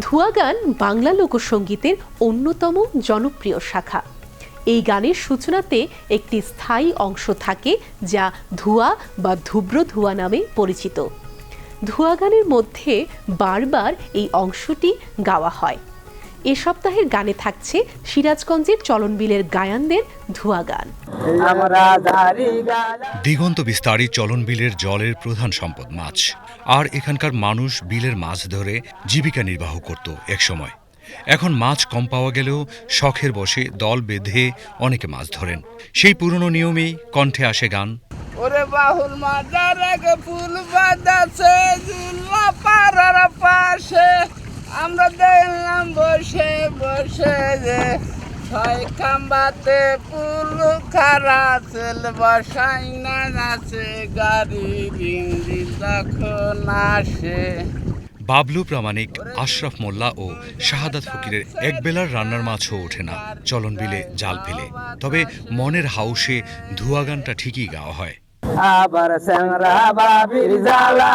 ধুয়া গান বাংলা লোকসঙ্গীতের অন্যতম জনপ্রিয় শাখা। এই গানের সূচনাতে একটি স্থায়ী অংশ থাকে যা ধুয়া বা ধুব্র ধুয়া নামে পরিচিত। ধুয়া গানের মধ্যে বারবার এই অংশটি গাওয়া হয়। এ সপ্তাহের গানে থাকছে সিরাজগঞ্জের চলনবিলের গায়ানদের ধুয়া গান। দিগন্ত বিস্তারী চলন বিলের জলের প্রধান সম্পদ মাছ। আর এখানকার মানুষ বিলের মাছ ধরে জীবিকা নির্বাহ করত একসময়। এখন মাছ কম পাওয়া গেলেও শখের বসে দল বেঁধে অনেকে মাছ ধরেন। সেই পুরনো নিয়মেই কণ্ঠে আসে গান। ওরে বাহুল ফুল পাশে আমরা দেখলাম বসে বসে যে ছয় খাম্বাতে পুল খারা বসাই না গাড়ি বিন্দি তখন আসে। বাবলু প্রামাণিক আশরাফ মোল্লা ও শাহাদাত ফকিরের একবেলার রান্নার মাছও ওঠে না। চলন বিলে জাল ফেলে। তবে মনের হাউসে ধুয়া গানটা ঠিকই গাওয়া হয়। আবার স্যাংরা বাবির জ্বালা।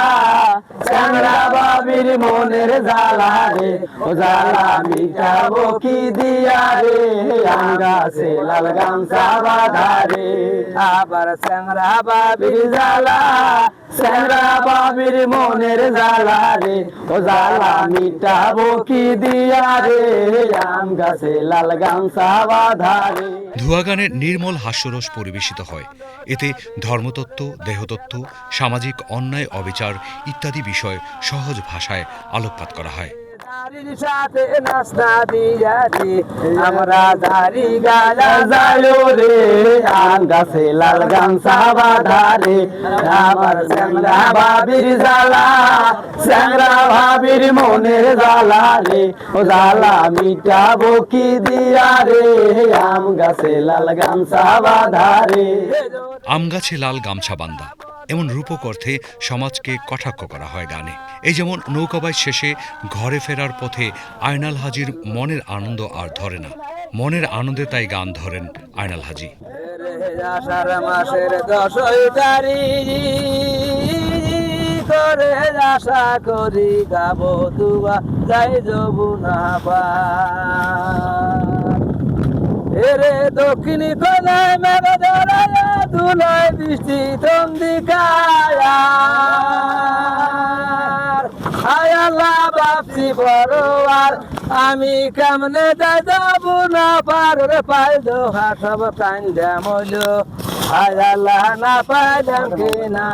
স্যাংরা বাবির মনের জ্বালা রে, ও জ্বালা মিটাবো কি দিয়া রে? আম গাছে লাল গামছা বাঁধা রে। আবার বাবির স্যাংরা বাবির মনের জ্বালা রে, ও জ্বালা মিটাবো কি দিয়া রে? লাল গামছা বাঁধা রে। নির্মল হাস্যরস পরিবেশিত হয়। এতে ধর্মতত্ত্ব, দেহতত্ত্ব, সামাজিক অন্যায়, অবিচার ইত্যাদি বিষয় সহজ ভাষায় আলোকপাত করা হয়। নাস্তা দিয়া রে আম গাছে লাল গামছা বাঁধা রে। মনের ও মিটাবো কি দিয়া আম গাছে লাল গামছা বাঁধা রে। আম গাছে লাল গামছা বান্দা এমন রূপক অর্থে সমাজকে কটাক্ষ করা হয় গানে এই যেমন নৌকাবাই শেষে ঘরে ফেরার পথে আয়নাল হাজির মনের আনন্দ আর ধরে না। মনের আনন্দে তাই গান ধরেন আয়নাল হাজি। আষাঢ় করে আশা করি গাব দুবা যাই যমুনা এরে দক্ষিণী কোনায় মেঘ ধরায় দুলায় বৃষ্টি তন্দিকার আয়াল্লাহ বাপসি বড়োয়ার, আমি কেমনে যাব না পার রে পাই দোহা সব কান্দা মইল আয়াল্লাহ না পাইলাম কি না।